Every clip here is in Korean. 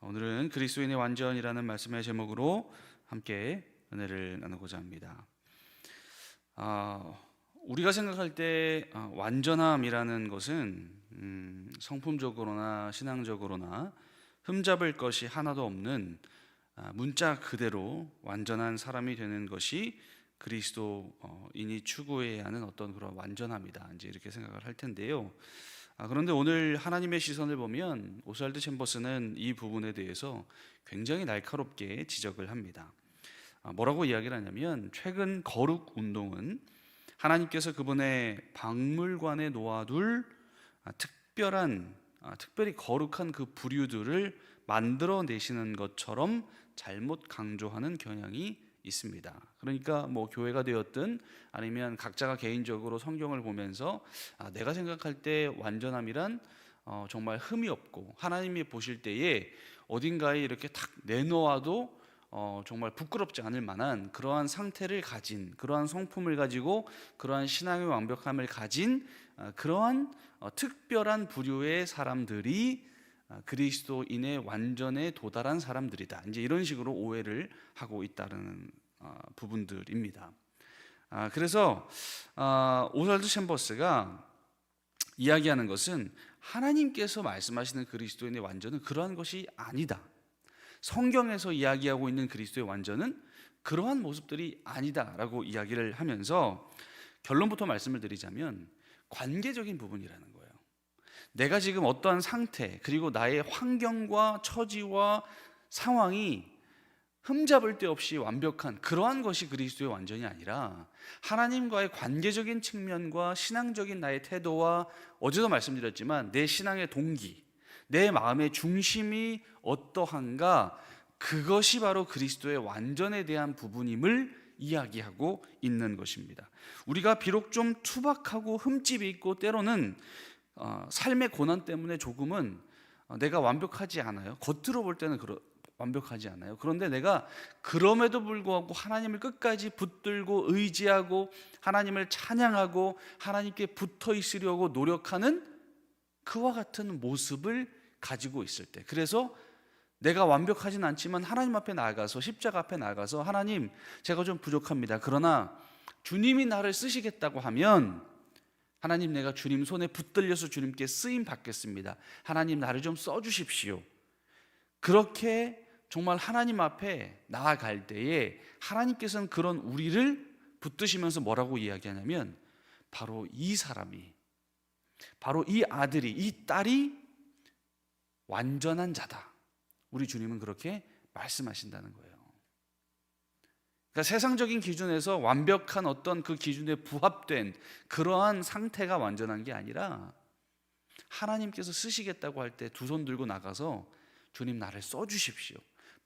오늘은 그리스도인의 완전이라는 말씀의 제목으로 함께 은혜를 나누고자 합니다. 아, 우리가 생각할 때 아, 완전함이라는 것은 음, 성품적으로나 신앙적으로나 흠잡을 것이 하나도 없는 아, 문자 그대로 완전한 사람이 되는 것이 그리스도인이 추구해야 하는 어떤 그런 완전함이다. 이제 이렇게 생각을 할 텐데요. 아, 그런데 오늘 하나님의 시선을 보면 오스왈드 챔버스는 이 부분에 대해서 굉장히 날카롭게 지적을 합니다. 아, 뭐라고 이야기를 하냐면 최근 거룩 운동은 하나님께서 그분의 박물관에 놓아둘 아, 특별한 아, 특별히 거룩한 그 부류들을 만들어 내시는 것처럼 잘못 강조하는 경향이 있습니다. 그러니까 뭐 교회가 되었든 아니면 각자가 개인적으로 성경을 보면서 아, 내가 생각할 때 완전함이란 어, 정말 흠이 없고 하나님이 보실 때에 어딘가에 이렇게 탁 내놓아도 어, 정말 부끄럽지 않을 만한 그러한 상태를 가진 그러한 성품을 가지고 그러한 신앙의 완벽함을 가진 어, 그러한 어, 특별한 부류의 사람들이 아, 그리스도인의 완전에 도달한 사람들이다. 이제 이런 식으로 오해를 하고 있다는 어, 부분들입니다. 아, 그래서 아, 오살드 챔버스가 이야기하는 것은 하나님께서 말씀하시는 그리스도인의 완전은 그러한 것이 아니다. 성경에서 이야기하고 있는 그리스도의 완전은 그러한 모습들이 아니다라고 이야기를 하면서 결론부터 말씀을 드리자면 관계적인 부분이라는 거예요. 내가 지금 어떠한 상태 그리고 나의 환경과 처지와 상황이 흠잡을 데 없이 완벽한 그러한 것이 그리스도의 완전이 아니라 하나님과의 관계적인 측면과 신앙적인 나의 태도와 어제도 말씀드렸지만 내 신앙의 동기, 내 마음의 중심이 어떠한가 그것이 바로 그리스도의 완전에 대한 부분임을 이야기하고 있는 것입니다. 우리가 비록 좀 투박하고 흠집이 있고 때로는 어, 삶의 고난 때문에 조금은 어, 내가 완벽하지 않아요. 겉으로 볼 때는 그러, 완벽하지 않아요. 그런데 내가 그럼에도 불구하고 하나님을 끝까지 붙들고 의지하고 하나님을 찬양하고 하나님께 붙어 있으려고 노력하는 그와 같은 모습을 가지고 있을 때. 그래서 내가 완벽하진 않지만 하나님 앞에 나아가서 십자가 앞에 나아가서 하나님 제가 좀 부족합니다. 그러나 주님이 나를 쓰시겠다고 하면 하나님 내가 주님 손에 붙들려서 주님께 쓰임 받겠습니다. 하나님 나를 좀 써 주십시오. 그렇게 정말 하나님 앞에 나아갈 때에 하나님께서는 그런 우리를 붙드시면서 뭐라고 이야기하냐면 바로 이 사람이 바로 이 아들이 이 딸이 완전한 자다. 우리 주님은 그렇게 말씀하신다는 거예요. 그러니까 세상적인 기준에서 완벽한 어떤 그 기준에 부합된 그러한 상태가 완전한 게 아니라 하나님께서 쓰시겠다고 할 때 두 손 들고 나가서 주님 나를 써 주십시오.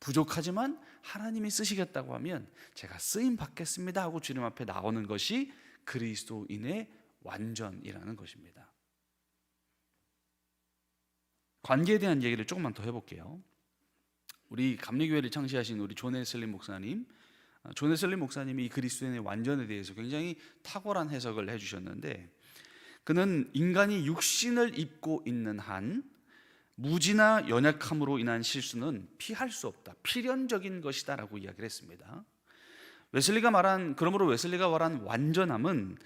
부족하지만 하나님이 쓰시겠다고 하면 제가 쓰임 받겠습니다 하고 주님 앞에 나오는 것이 그리스도인의 완전이라는 것입니다. 관계에 대한 얘기를 조금만 더 해볼게요. 우리 감리교회를 창시하신 우리 존 웨슬리 목사님, 웨슬리 목사님이 이 그리스도인의 완전에 대해서 굉장히 탁월한 해석을 해주셨는데, 그는 인간이 육신을 입고 있는 한 무지나 연약함으로 인한 실수는 피할 수 없다. 필연적인 것이다라고 이야기를 했습니다. 웨슬리가 말한 그러므로 웨슬리가 말한 완전함은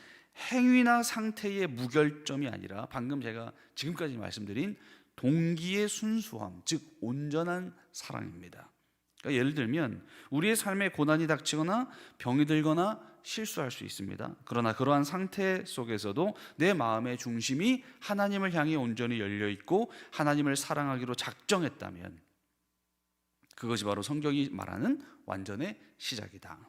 행위나 상태의 무결점이 아니라 방금 제가 지금까지 말씀드린 동기의 순수함, 즉 온전한 사랑입니다. 그러니까 예를 들면 우리의 삶에 고난이 닥치거나 병이 들거나 실수할 수 있습니다. 그러나 그러한 상태 속에서도 내 마음의 중심이 하나님을 향해 온전히 열려 있고 하나님을 사랑하기로 작정했다면 그것이 바로 성경이 말하는 완전의 시작이다.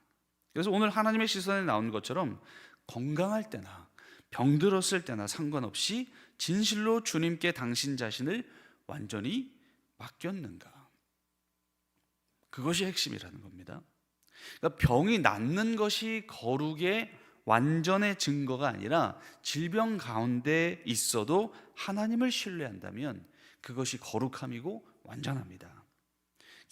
그래서 오늘 하나님의 시선에 나온 것처럼 건강할 때나 병들었을 때나 상관없이 진실로 주님께 당신 자신을 완전히 맡겼는가? 그것이 핵심이라는 겁니다. 그러니까 병이 낫는 것이 거룩의 완전의 증거가 아니라 질병 가운데 있어도 하나님을 신뢰한다면 그것이 거룩함이고 완전합니다.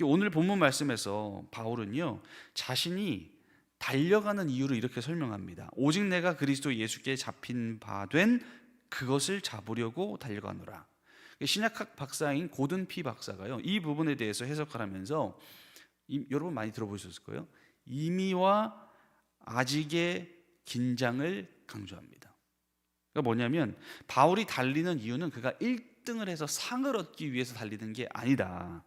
오늘 본문 말씀에서 바울은요 자신이 달려가는 이유를 이렇게 설명합니다. 오직 내가 그리스도 예수께 잡힌 바 된 그것을 잡으려고 달려가노라. 신약학 박사인 고든 피 박사가요. 이 부분에 대해서 해석하면서 이, 여러분 많이 들어보셨을 거예요. 이미와 아직의 긴장을 강조합니다. 그러니까 뭐냐면 바울이 달리는 이유는 그가 1등을 해서 상을 얻기 위해서 달리는 게 아니다.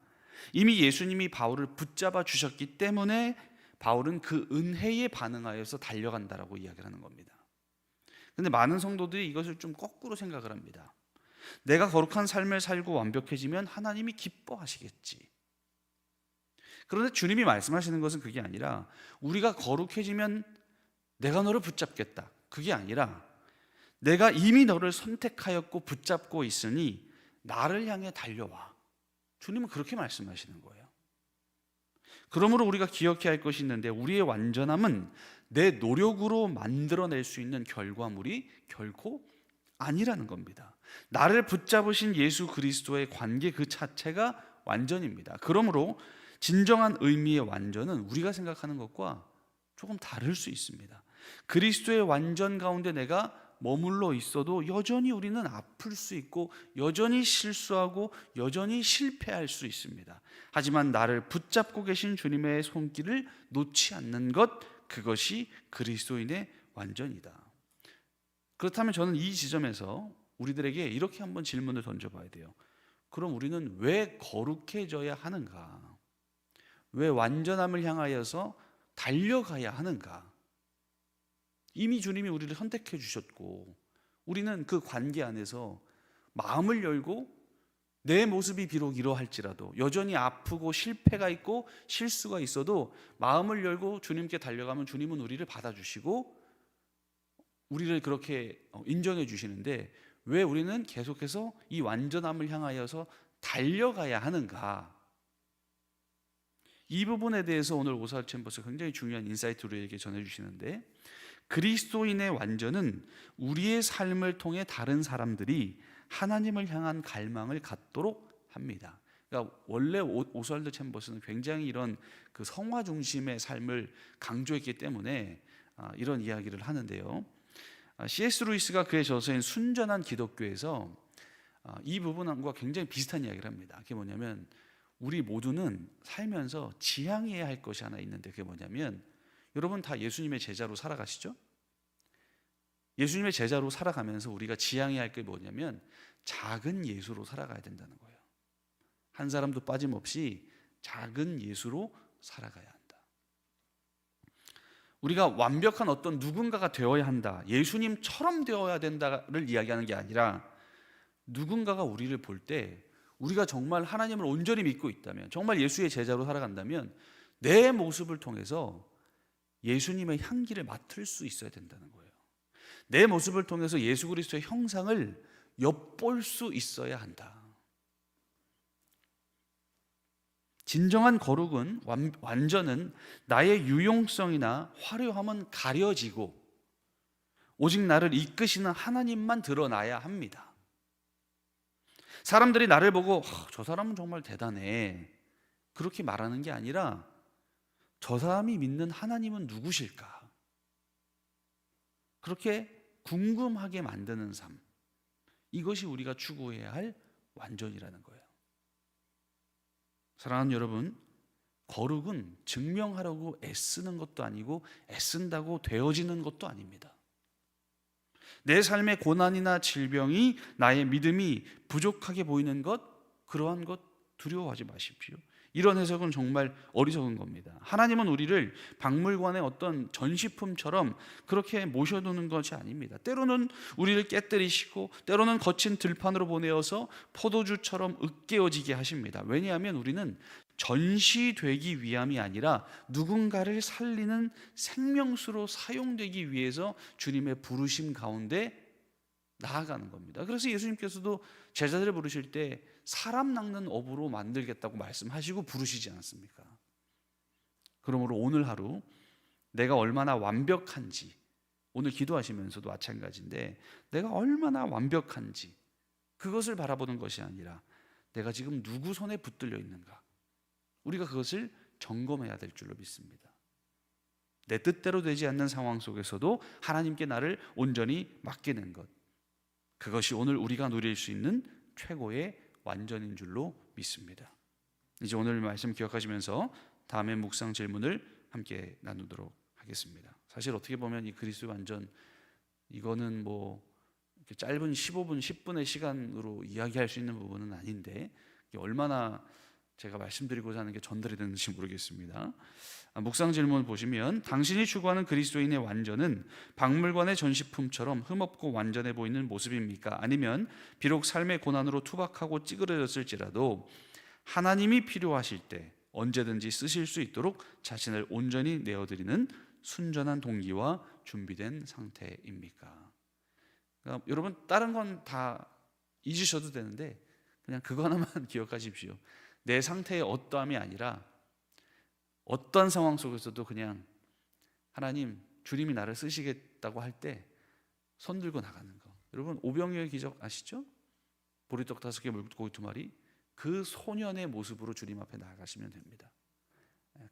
이미 예수님이 바울을 붙잡아 주셨기 때문에 바울은 그 은혜에 반응하여서 달려간다라고 이야기를 하는 겁니다. 근데 많은 성도들이 이것을 좀 거꾸로 생각을 합니다. 내가 거룩한 삶을 살고 완벽해지면 하나님이 기뻐하시겠지. 그런데 주님이 말씀하시는 것은 그게 아니라 우리가 거룩해지면 내가 너를 붙잡겠다. 그게 아니라 내가 이미 너를 선택하였고 붙잡고 있으니 나를 향해 달려와. 주님은 그렇게 말씀하시는 거예요. 그러므로 우리가 기억해야 할 것이 있는데 우리의 완전함은 내 노력으로 만들어낼 수 있는 결과물이 결코 아니라는 겁니다. 나를 붙잡으신 예수 그리스도의 관계 그 자체가 완전입니다. 그러므로 진정한 의미의 완전은 우리가 생각하는 것과 조금 다를 수 있습니다. 그리스도의 완전 가운데 내가 머물러 있어도 여전히 우리는 아플 수 있고 여전히 실수하고 여전히 실패할 수 있습니다. 하지만 나를 붙잡고 계신 주님의 손길을 놓지 않는 것 그것이 그리스도인의 완전이다. 그렇다면 저는 이 지점에서 우리들에게 이렇게 한번 질문을 던져봐야 돼요. 그럼 우리는 왜 거룩해져야 하는가? 왜 완전함을 향하여서 달려가야 하는가? 이미 주님이 우리를 선택해 주셨고 우리는 그 관계 안에서 마음을 열고 내 모습이 비록 이러할지라도 여전히 아프고 실패가 있고 실수가 있어도 마음을 열고 주님께 달려가면 주님은 우리를 받아주시고 우리를 그렇게 인정해 주시는데 왜 우리는 계속해서 이 완전함을 향하여서 달려가야 하는가? 이 부분에 대해서 오늘 오사울 챔버스 굉장히 중요한 인사이트를 우리에게 전해주시는데 그리스도인의 완전은 우리의 삶을 통해 다른 사람들이 하나님을 향한 갈망을 갖도록 합니다. 그러니까 원래 오스왈드 챔버스는 굉장히 이런 그 성화 중심의 삶을 강조했기 때문에 아, 이런 이야기를 하는데요. C.S. 아, 루이스가 그의 저서인 순전한 기독교에서 아, 이 부분과 굉장히 비슷한 이야기를 합니다. 그게 뭐냐면 우리 모두는 살면서 지향해야 할 것이 하나 있는데 그게 뭐냐면 여러분 다 예수님의 제자로 살아가시죠? 예수님의 제자로 살아가면서 우리가 지향해야 할 게 뭐냐면 작은 예수로 살아가야 된다는 거예요. 한 사람도 빠짐없이 작은 예수로 살아가야 한다. 우리가 완벽한 어떤 누군가가 되어야 한다. 예수님처럼 되어야 된다를 이야기하는 게 아니라 누군가가 우리를 볼 때 우리가 정말 하나님을 온전히 믿고 있다면 정말 예수의 제자로 살아간다면 내 모습을 통해서 예수님의 향기를 맡을 수 있어야 된다는 거예요. 내 모습을 통해서 예수 그리스도의 형상을 엿볼 수 있어야 한다. 진정한 거룩은 완전은 나의 유용성이나 화려함은 가려지고 오직 나를 이끄시는 하나님만 드러나야 합니다. 사람들이 나를 보고 저 사람은 정말 대단해 그렇게 말하는 게 아니라 저 사람이 믿는 하나님은 누구실까? 그렇게 궁금하게 만드는 삶. 이것이 우리가 추구해야 할 완전이라는 거예요. 사랑하는 여러분, 거룩은 증명하려고 애쓰는 것도 아니고 애쓴다고 되어지는 것도 아닙니다. 내 삶의 고난이나 질병이 나의 믿음이 부족하게 보이는 것, 그러한 것 두려워하지 마십시오. 이런 해석은 정말 어리석은 겁니다. 하나님은 우리를 박물관의 어떤 전시품처럼 그렇게 모셔두는 것이 아닙니다. 때로는 우리를 깨뜨리시고 때로는 거친 들판으로 보내어서 포도주처럼 으깨어지게 하십니다. 왜냐하면 우리는 전시되기 위함이 아니라 누군가를 살리는 생명수로 사용되기 위해서 주님의 부르심 가운데 나아가는 겁니다. 그래서 예수님께서도 제자들을 부르실 때 사람 낚는 업으로 만들겠다고 말씀하시고 부르시지 않았습니까? 그러므로 오늘 하루 내가 얼마나 완벽한지 오늘 기도하시면서도 마찬가지인데 내가 얼마나 완벽한지 그것을 바라보는 것이 아니라 내가 지금 누구 손에 붙들려 있는가 우리가 그것을 점검해야 될 줄로 믿습니다. 내 뜻대로 되지 않는 상황 속에서도 하나님께 나를 온전히 맡기는 것 그것이 오늘 우리가 누릴 수 있는 최고의 완전인 줄로 믿습니다. 이제 오늘 말씀 기억하시면서 다음에 묵상 질문을 함께 나누도록 하겠습니다. 사실 어떻게 보면 이 그리스도의 완전 이거는 뭐 짧은 15분, 10분의 시간으로 이야기할 수 있는 부분은 아닌데 얼마나 제가 말씀드리고자 하는 게 전달이 되는지 모르겠습니다. 아, 묵상 질문 보시면 당신이 추구하는 그리스도인의 완전은 박물관의 전시품처럼 흠없고 완전해 보이는 모습입니까? 아니면 비록 삶의 고난으로 투박하고 찌그러졌을지라도 하나님이 필요하실 때 언제든지 쓰실 수 있도록 자신을 온전히 내어드리는 순전한 동기와 준비된 상태입니까? 그러니까 여러분 다른 건 다 잊으셔도 되는데 그냥 그거 하나만 기억하십시오. 내 상태의 어떠함이 아니라 어떤 상황 속에서도 그냥 하나님 주님이 나를 쓰시겠다고 할 때 손 들고 나가는 거. 여러분 오병이어의 기적 아시죠? 보리떡 다섯 개 물고기 두 마리 그 소년의 모습으로 주님 앞에 나아가시면 됩니다.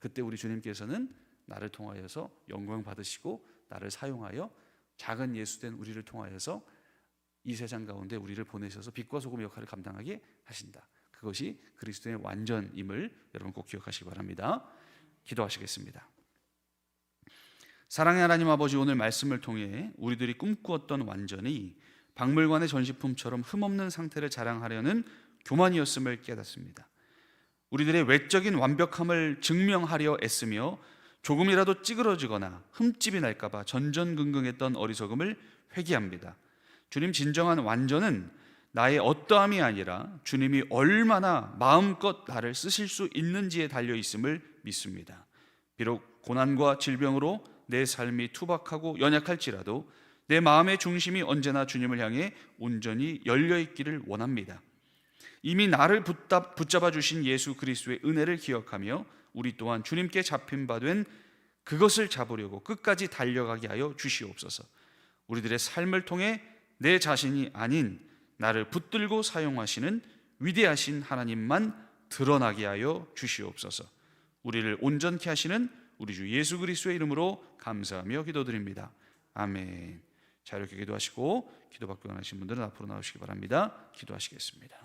그때 우리 주님께서는 나를 통하여서 영광 받으시고 나를 사용하여 작은 예수된 우리를 통하여서 이 세상 가운데 우리를 보내셔서 빛과 소금 역할을 감당하게 하신다. 그것이 그리스도의 완전임을 여러분 꼭 기억하시기 바랍니다. 기도하시겠습니다. 사랑의 하나님 아버지 오늘 말씀을 통해 우리들이 꿈꾸었던 완전이 박물관의 전시품처럼 흠없는 상태를 자랑하려는 교만이었음을 깨닫습니다. 우리들의 외적인 완벽함을 증명하려 애쓰며 조금이라도 찌그러지거나 흠집이 날까봐 전전긍긍했던 어리석음을 회개합니다. 주님 진정한 완전은 나의 어떠함이 아니라 주님이 얼마나 마음껏 나를 쓰실 수 있는지에 달려 있음을 믿습니다. 비록 고난과 질병으로 내 삶이 투박하고 연약할지라도 내 마음의 중심이 언제나 주님을 향해 온전히 열려 있기를 원합니다. 이미 나를 붙잡, 붙잡아 주신 예수 그리스도의 은혜를 기억하며 우리 또한 주님께 잡힌 바 된 그것을 잡으려고 끝까지 달려가게 하여 주시옵소서. 우리들의 삶을 통해 내 자신이 아닌 나를 붙들고 사용하시는 위대하신 하나님만 드러나게 하여 주시옵소서. 우리를 온전케 하시는 우리 주 예수 그리스도의 이름으로 감사하며 기도드립니다. 아멘. 자 이렇게 기도하시고 기도받고 원하신 분들은 앞으로 나오시기 바랍니다. 기도하시겠습니다.